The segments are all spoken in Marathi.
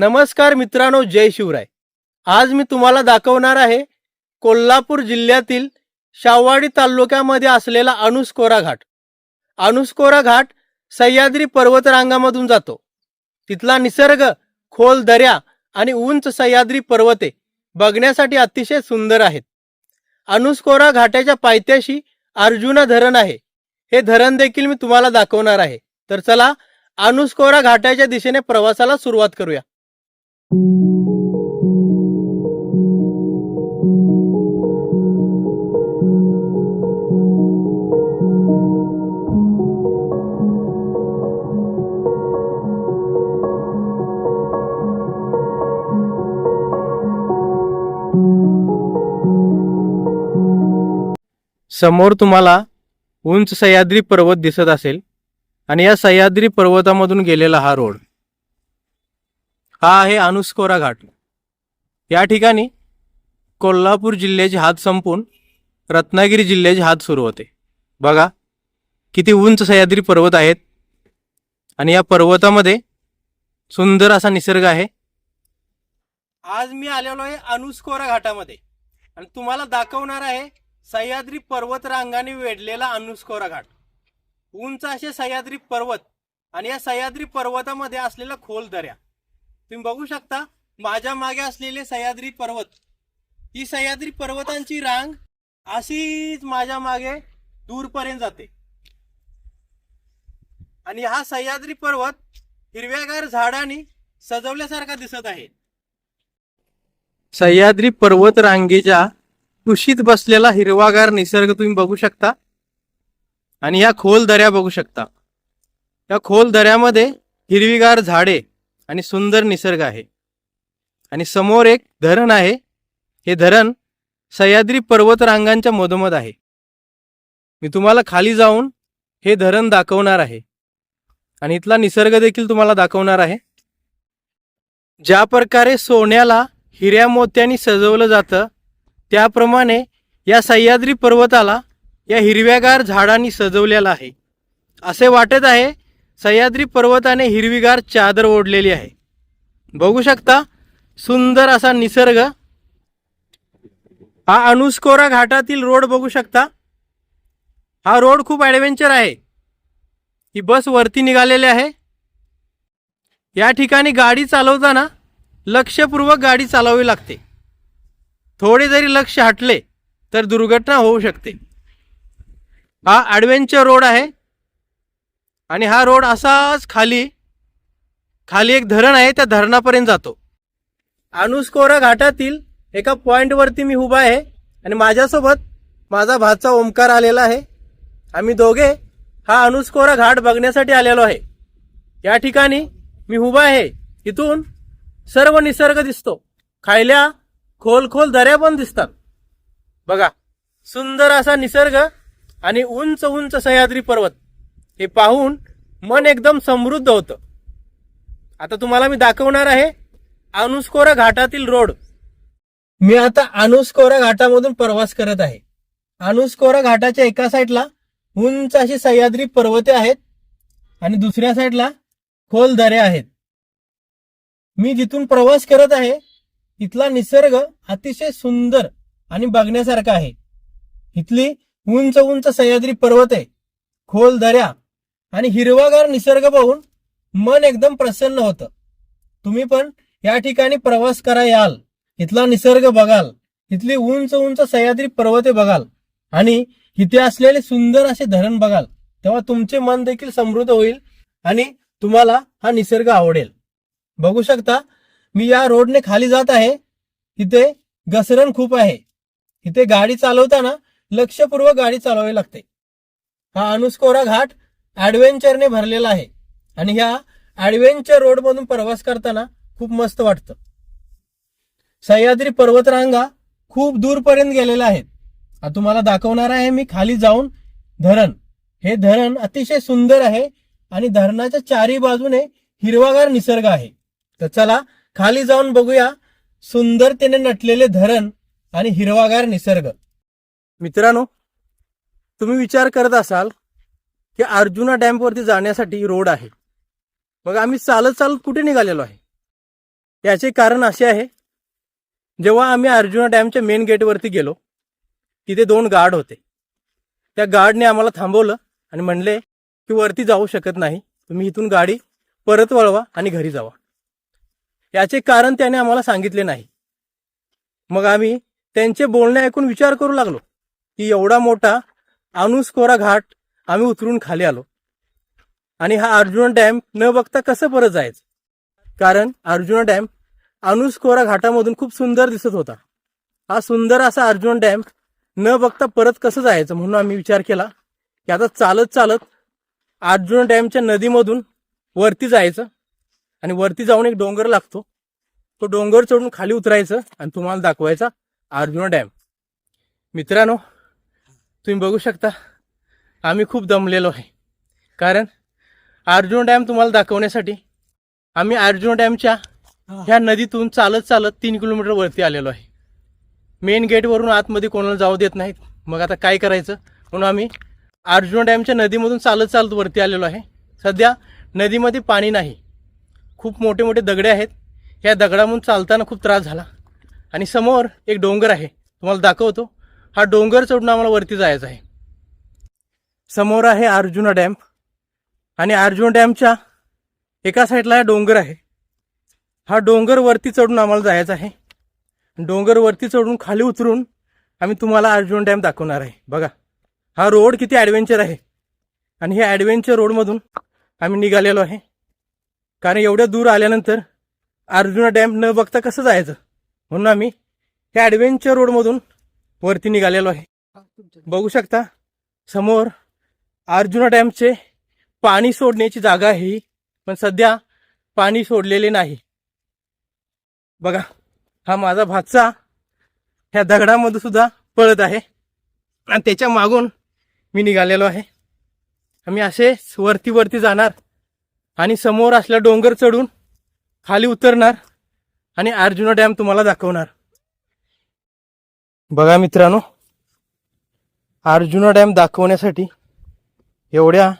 नमस्कार मित्रांनो जय शिवराय. आज मी तुम्हाला दाखवणार आहे कोल्हापूर जिल्ह्यातील शाववाडी तालुक्यामध्ये असलेला अनुस्कोरा घाट. अनुस्कोरा घाट सह्याद्री पर्वतरांगामधून जातो. तिथला निसर्ग खोल दऱ्या आणि उंच सह्याद्री पर्वते बघण्यासाठी अतिशय सुंदर आहेत. अनुस्कोरा घाटाच्या पायथ्याशी अर्जुना धरण आहे. हे धरण देखील मी तुम्हाला दाखवणार आहे. तर चला अनुस्कोरा घाटाच्या दिशेने प्रवासाला सुरुवात करूया. समोर तुम्हाला उंच सह्याद्री पर्वत दिसत असेल आणि या सह्याद्री पर्वतामधून गेलेला हा रोड. हा आहे अनुस्कोरा घाट या ठिकाणी कोल्हापूर जिल्ह्याची हात संपून रत्नागिरी जिल्ह्याची हात सुरू होते. बघा किती उंच सह्याद्री पर्वत आहेत. आणि या पर्वतामध्ये सुंदर असा निसर्ग आहे. आज मी आलेलो आहे अनुस्कोरा घाटामध्ये आणि तुम्हाला दाखवणार आहे सह्याद्री पर्वत रांगाने वेढलेला अनुस्कोरा घाट उंच असे सह्याद्री पर्वत आणि या सह्याद्री पर्वतामध्ये असलेला खोल दऱ्या. तुम्ही बघू शकता माझ्या मागे असलेले सह्याद्री पर्वत. ही सह्याद्री पर्वतांची रांग अशीच माझ्या मागे दूरपर्यंत जाते. आणि हा सह्याद्री पर्वत हिरव्यागार झाडांनी सजवल्यासारखा दिसत आहे. सह्याद्री पर्वत रांगेच्या कुशीत बसलेला हिरवागार निसर्ग तुम्ही बघू शकता. आणि या खोल दऱ्या बघू शकता. या खोल दऱ्यामध्ये हिरवीगार झाडे आणि सुंदर निसर्ग आहे. आणि समोर एक धरण आहे. हे धरण सह्याद्री पर्वत रांगांच्या मधोमध आहे. मी तुम्हाला खाली जाऊन हे धरण दाखवणार आहे. आणि इथला निसर्ग देखील तुम्हाला दाखवणार आहे. ज्या प्रकारे सोन्याला हिऱ्या मोत्यांनी सजवलं जातं त्याप्रमाणे या सह्याद्री पर्वताला या हिरव्यागार झाडांनी सजवलेला आहे. असे वाटत आहे सह्याद्री पर्वताने हिरवीगार चादर ओढलेली आहे. बघू शकता सुंदर असा निसर्ग. हा अनुस्कोरा घाटातील रोड बघू शकता. हा रोड खूप ॲडव्हेंचर आहे. ही बस वरती निघालेली आहे. या ठिकाणी गाडी चालवताना लक्षपूर्वक गाडी चालवावी लागते. थोडे जरी लक्ष हटले तर दुर्घटना होऊ शकते. हा ॲडव्हेंचर रोड आहे. आणि हा रोड असाच खाली खाली एक धरण आहे त्या धरणापर्यंत जातो. अनुस्कोरा घाटातील एका पॉईंटवरती मी उभा आहे आणि माझ्यासोबत माझा भाचा ओंकार आलेला आहे. आम्ही दोघे हा अनुस्कोरा घाट बघण्यासाठी आलेलो आहे. या ठिकाणी मी उभा आहे. इथून सर्व निसर्ग दिसतो. खायल्या खोल खोल दऱ्या पण दिसतात. बघा सुंदर असा निसर्ग आणि उंच उंच सह्याद्री पर्वत. हे पाहून मन एकदम समृद्ध होतं. आता तुम्हाला मी दाखवणार आहे अनुस्कोरा घाटातील रोड. मी आता अनुस्कोरा घाटामधून प्रवास करत आहे. अनुस्कोरा घाटाच्या एका साईडला उंच अशी सह्याद्री पर्वते आहेत आणि दुसऱ्या साईडला खोल दऱ्या आहेत. मी जिथून प्रवास करत आहे इथला निसर्ग अतिशय सुंदर आणि बघण्यासारखा आहे. इथली उंच उंच सह्याद्री पर्वते खोल दऱ्या आणि हिरवागार निसर्ग पाहून मन एकदम प्रसन्न होतं. तुम्ही पण या ठिकाणी प्रवास करा याल इथला निसर्ग बघाल. इथली उंच उंच सह्याद्री पर्वते बघाल. आणि इथे असलेले सुंदर असे धरण बघाल. तेव्हा तुमचे मन देखील समृद्ध होईल आणि तुम्हाला हा निसर्ग आवडेल. बघू शकता मी या रोडने खाली जात आहे. इथे घसरण खूप आहे. इथे गाडी चालवताना लक्षपूर्वक गाडी चालवावी लागते. हा अनुस्कोरा घाट ॲडव्हेंचरने भरलेला आहे. आणि ह्या ॲडव्हेंचर रोडमधून प्रवास करताना खूप मस्त वाटतं. सह्याद्री पर्वतरांगा खूप दूरपर्यंत गेलेल्या आहेत. आता तुम्हाला दाखवणार आहे मी खाली जाऊन धरण. हे धरण अतिशय सुंदर आहे आणि धरणाच्या चारी बाजूने हिरवागार निसर्ग आहे. तर चला खाली जाऊन बघूया सुंदरतेने नटलेले धरण आणि हिरवागार निसर्ग. मित्रांनो तुम्ही विचार करत असाल की अर्जुना डॅमवरती जाण्यासाठी रोड आहे. मग आम्ही चालत चालत कुठे निघालेलो आहे? याचे कारण असे आहे जेव्हा आम्ही अर्जुना डॅमच्या मेन गेटवरती गेलो तिथे दोन गार्ड होते. त्या गार्डने आम्हाला थांबवलं आणि म्हणले की वरती जाऊ शकत नाही तुम्ही इथून गाडी परत वळवा आणि घरी जावा. याचे कारण त्याने आम्हाला सांगितले नाही. मग आम्ही त्यांचे बोलणे ऐकून विचार करू लागलो की एवढा मोठा अनुस्कोरा घाट आम्ही उतरून खाली आलो. आणि हा अर्जुना डॅम न बघता कसं परत जायचं? कारण अर्जुना डॅम अनुस्कोरा घाटामधून खूप सुंदर दिसत होता. हा सुंदर असा अर्जुन डॅम न बघता परत कसं जायचं म्हणून आम्ही विचार केला की आता चालत चालत अर्जुन डॅमच्या नदीमधून वरती जायचं आणि वरती जाऊन एक डोंगर लागतो. तो डोंगर चढून खाली उतरायचं आणि तुम्हाला दाखवायचा अर्जुना डॅम. मित्रांनो तुम्ही बघू शकता आम्ही खूप दमलेलो आहे. कारण अर्जुन डॅम तुम्हाला दाखवण्यासाठी आम्ही अर्जुन डॅमच्या ह्या नदीतून चालत चालत तीन किलोमीटर वरती आलेलो आहे. मेन गेटवरून आतमध्ये कोणाला जाऊ देत नाहीत. मग आता काय करायचं? म्हणून आम्ही अर्जुन डॅमच्या नदीमधून चालत चालत वरती आलेलो आहे. सध्या नदीमध्ये पाणी नाही. खूप मोठे मोठे दगडे आहेत. या दगडामधून चालताना खूप त्रास झाला. आणि समोर एक डोंगर आहे. तुम्हाला दाखवतो. हा डोंगर चढून आम्हाला वरती जायचं आहे. समोर आहे अर्जुना डॅम. आणि अर्जुना डॅमच्या एका साईडला डोंगर आहे. हा डोंगर वरती चढून आम्हाला जायचा आहे. डोंगर वरती चढून खाली उतरून आम्ही तुम्हाला अर्जुन डॅम दाखवणार आहे. बघा हा रोड किती ॲडव्हेंचर आहे. आणि हे ॲडव्हेंचर रोडमधून आम्ही निघालेलो आहे. कारण एवढ्या दूर आल्यानंतर अर्जुना डॅम न बघता कसं जायचं? म्हणून आम्ही ह्या ॲडव्हेंचर रोडमधून वरती निघालेलो आहे. बघू शकता समोर अर्जुना डॅमचे पाणी सोडण्याची जागा आहे पण सध्या पाणी सोडलेले नाही. बघा हा माझा भातचा ह्या दगडामध्ये सुद्धा पळत आहे. आणि त्याच्या मागून मी निघालेलो आहे. आम्ही असेच वरती वरती जाणार आणि समोर असल्या डोंगर चढून खाली उतरणार आणि अर्जुना डॅम तुम्हाला दाखवणार. बघा मित्रांनो अर्जुना डॅम दाखवण्यासाठी एवढ्या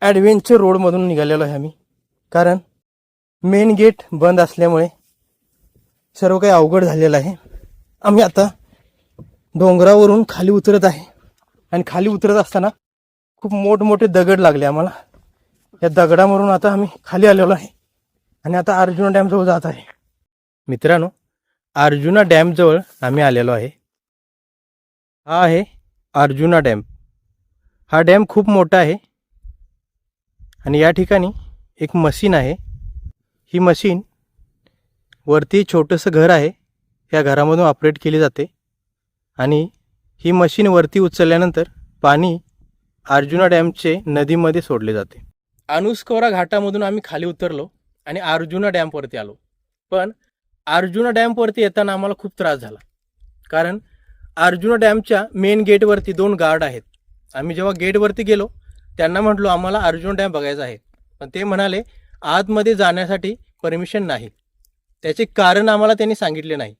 ॲडव्हेंचर रोडमधून निघालेलो आहे आम्ही. कारण मेन गेट बंद असल्यामुळे सर्व काही अवघड झालेलं आहे. आम्ही आता डोंगरावरून खाली उतरत आहे. आणि खाली उतरत असताना खूप मोठमोठे दगड लागले आम्हाला. या दगडावरून आता आम्ही खाली आलेलो आहे. आणि आता अर्जुना डॅमजवळ जात आहे. मित्रांनो अर्जुना डॅमजवळ आम्ही आलेलो आहे. हा आहे अर्जुना डॅम हा डॅम खूप मोठा आहे. आणि या ठिकाणी एक मशीन आहे. ही मशीन वरती छोटंसं घर आहे. या घरामधून ऑपरेट केली जाते. आणि ही मशीन वरती उचलल्यानंतर पाणी अर्जुना डॅमचे नदीमध्ये सोडले जाते. अनुस्कोरा घाटामधून आम्ही खाली उतरलो आणि अर्जुना डॅमवरती आलो. पण अर्जुना डॅमवरती येताना आम्हाला खूप त्रास झाला. कारण अर्जुना डॅमच्या मेन गेटवरती दोन गार्ड आहेत. आम्ही जेव्हा गेटवरती गेलो त्यांना म्हटलो आम्हाला अर्जुन डॅम बघायचा आहे. पण ते म्हणाले आतमध्ये जाण्यासाठी परमिशन नाही. त्याचे कारण आम्हाला त्यांनी सांगितले नाही.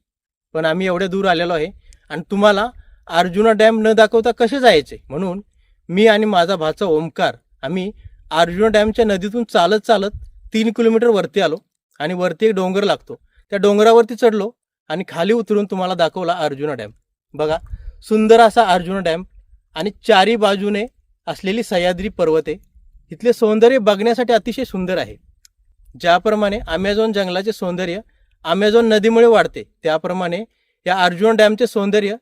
पण आम्ही एवढ्या दूर आलेलो आहे आणि तुम्हाला अर्जुना डॅम न दाखवता कसे जायचे? म्हणून मी आणि माझा भाचा ओमकार आम्ही अर्जुना डॅमच्या नदीतून चालत चालत तीन किलोमीटर वरती आलो आणि वरती एक डोंगर लागतो. त्या डोंगरावरती चढलो आणि खाली उतरून तुम्हाला दाखवला अर्जुना डॅम. बघा सुंदर असा अर्जुना डॅम आणि चारी बाजूने असलेली सह्याद्री पर्वते इथले सौंदर्य बघण्यासाठी अतिशय सुंदर आहे. ज्याप्रमाणे अमेझॉन जंगलाचे सौंदर्य अमेझॉन नदीमुळे वाढते त्याप्रमाणे या अर्जुन डॅमचे सौंदर्य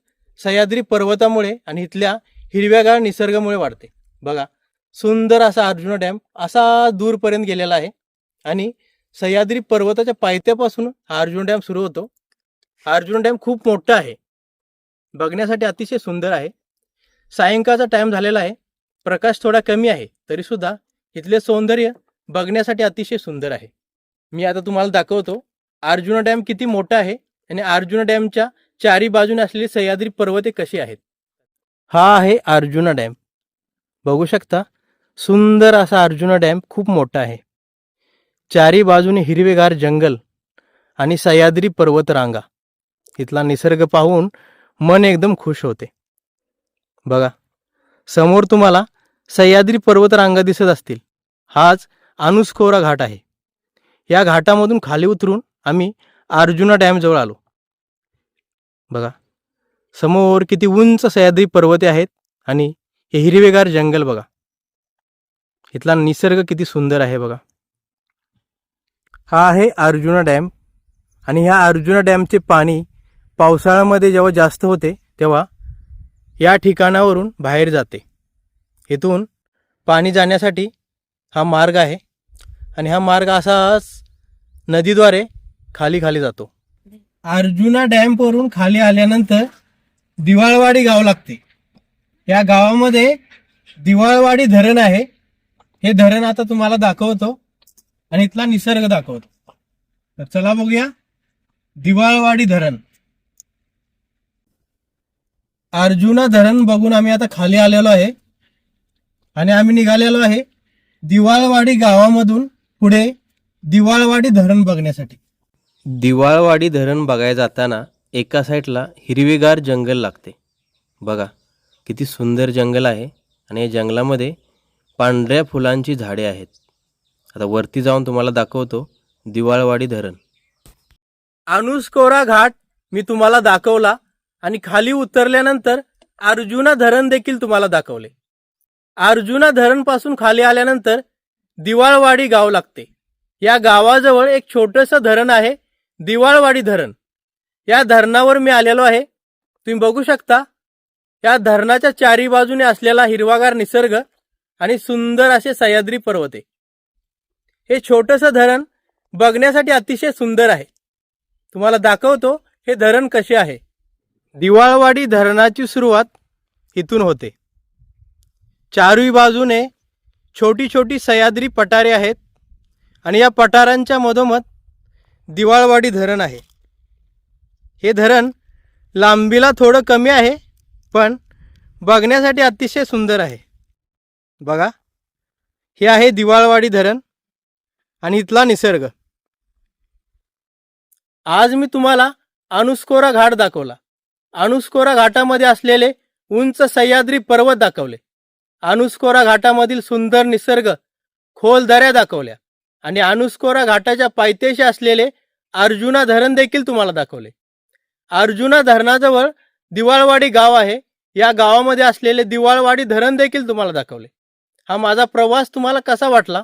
सह्याद्री पर्वतामुळे आणि इथल्या हिरव्यागार निसर्गामुळे वाढते. बघा सुंदर असा अर्जुना डॅम असा दूरपर्यंत गेलेला आहे आणि सह्याद्री पर्वताच्या पायथ्यापासून हा अर्जुन डॅम सुरू होतो. अर्जुन डॅम खूप मोठा आहे. बघण्यासाठी अतिशय सुंदर आहे. सायंकाळचा टाईम झालेला आहे. प्रकाश थोडा कमी आहे. तरीसुद्धा इथले सौंदर्य बघण्यासाठी अतिशय सुंदर आहे. मी आता तुम्हाला दाखवतो. अर्जुना डॅम किती मोठा आहे आणि अर्जुना डॅमच्या चारी बाजूने असलेली सह्याद्री पर्वते कशी आहेत? हा आहे अर्जुना डॅम बघू शकता सुंदर असा अर्जुना डॅम खूप मोठा आहे. चारी बाजूने हिरवेगार जंगल आणि सह्याद्री पर्वत रांगा इथला निसर्ग पाहून मन एकदम खुश होते. बघा. समोर तुम्हाला सह्याद्री पर्वतरांगा दिसत असतील. हाच अनुस्कोरा घाट आहे. या घाटामधून खाली उतरून आम्ही अर्जुना डॅमजवळ आलो. बघा. समोर किती उंच सह्याद्री पर्वते आहेत आणि हे हिरवेगार जंगल बघा. इथला निसर्ग किती सुंदर आहे बघा. हा आहे अर्जुना डॅम आणि ह्या अर्जुना डॅमचे पाणी पावसाळ्यामध्ये जेव्हा जास्त होते तेव्हा या ठिकाणावरून बाहेर जाते. इथून पाणी जाण्यासाठी हा मार्ग आहे आणि हा मार्ग असाच नदीद्वारे खाली खाली जातो. अर्जुना डॅमवरून खाली आल्यानंतर दिवाळवाडी गाव लागते. या गावामध्ये दिवाळवाडी धरण आहे. हे धरण आता तुम्हाला दाखवतो आणि इथला निसर्ग दाखवतो. तर चला बघूया दिवाळवाडी धरण. अर्जुना धरण बघून आम्ही आता खाली आलेलो आहे. आणि आम्ही निघालेलो आहे दिवाळवाडी गावामधून पुढे दिवाळवाडी धरण बघण्यासाठी. दिवाळवाडी धरण बघायला जाताना एका साईडला हिरवीगार जंगल लागते. बघा किती सुंदर जंगल आहे आणि या जंगलामध्ये पांढऱ्या फुलांची झाडे आहेत. आता वरती जाऊन तुम्हाला दाखवतो दिवाळवाडी धरण. अनुस्कोरा घाट मी तुम्हाला दाखवला. आणि खाली उतरल्यानंतर अर्जुना धरण देखील तुम्हाला दाखवले. अर्जुना धरणपासून खाली आल्यानंतर दिवाळवाडी गाव लागते. या गावाजवळ एक छोटंसं धरण आहे दिवाळवाडी धरण. या धरणावर मी आलेलो आहे. तुम्ही बघू शकता या धरणाच्या चारी बाजूने असलेला हिरवागार निसर्ग आणि सुंदर असे सह्याद्री पर्वते हे छोटंसं धरण बघण्यासाठी अतिशय सुंदर आहे. तुम्हाला दाखवतो हे धरण कसे आहे. दिवाळवाडी धरणाची सुरुवात इथून होते. चारही बाजूने छोटी छोटी सह्याद्री पठारे आहेत आणि या पठारांच्या मधोमध दिवाळवाडी धरण आहे. हे धरण लांबीला थोडं कमी आहे पण बघण्यासाठी अतिशय सुंदर आहे. बघा हे आहे दिवाळवाडी धरण आणि इथला निसर्ग. आज मी तुम्हाला अनुस्कोरा घाट दाखवला. अनुस्कोरा घाटामध्ये असलेले उंच सह्याद्री पर्वत दाखवले. अनुस्कोरा घाटामधील सुंदर निसर्ग खोल दऱ्या दाखवल्या आणि अनुस्कोरा घाटाच्या पायथ्याशी असलेले अर्जुना धरण देखील तुम्हाला दाखवले. अर्जुना धरणाजवळ दिवाळवाडी गाव आहे. या गावामध्ये असलेले दिवाळवाडी धरण देखील तुम्हाला दाखवले. हा माझा प्रवास तुम्हाला कसा वाटला?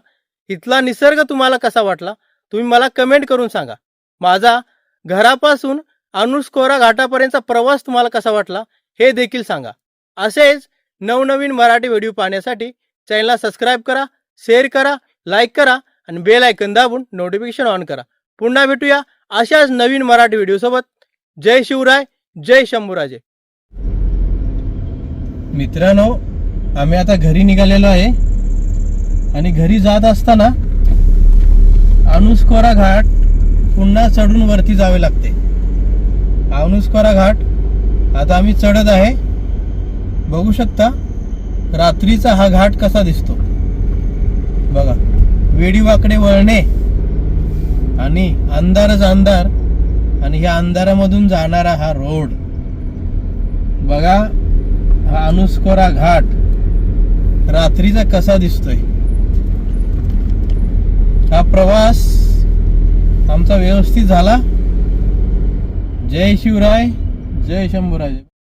इथला निसर्ग तुम्हाला कसा वाटला? तुम्ही मला कमेंट करून सांगा. माझा घरापासून अनुस्कोरा घाटापर्यंतचा प्रवास तुम्हाला कसा वाटला हे देखील सांगा. असेच नवनवीन मराठी व्हिडिओ पाहण्यासाठी चॅनलला सबस्क्राईब करा शेअर करा लाईक करा आणि बेल आयकन दाबून नोटिफिकेशन ऑन करा. पुन्हा भेटूया अशाच नवीन मराठी व्हिडिओसोबत. जय शिवराय जय शंभूराजे. मित्रांनो आम्ही आता घरी निघालेलो आहे. आणि घरी जात असताना अनुस्कोरा घाट पुन्हा चढून वरती जावे लागते. अनुस्कोरा घाट. आता आम्ही चढत आहे. बघू शकता रात्रीचा हा घाट कसा दिसतो. बघा वेडीवाकडे वळणे आणि अंधारच अंधार आणि ह्या अंधारामधून जाणारा हा रोड. बघा हा अनुस्कोरा घाट रात्रीचा कसा दिसतोय. हा प्रवास आमचा व्यवस्थित झाला. जय शिवराय जय शंभूराजे.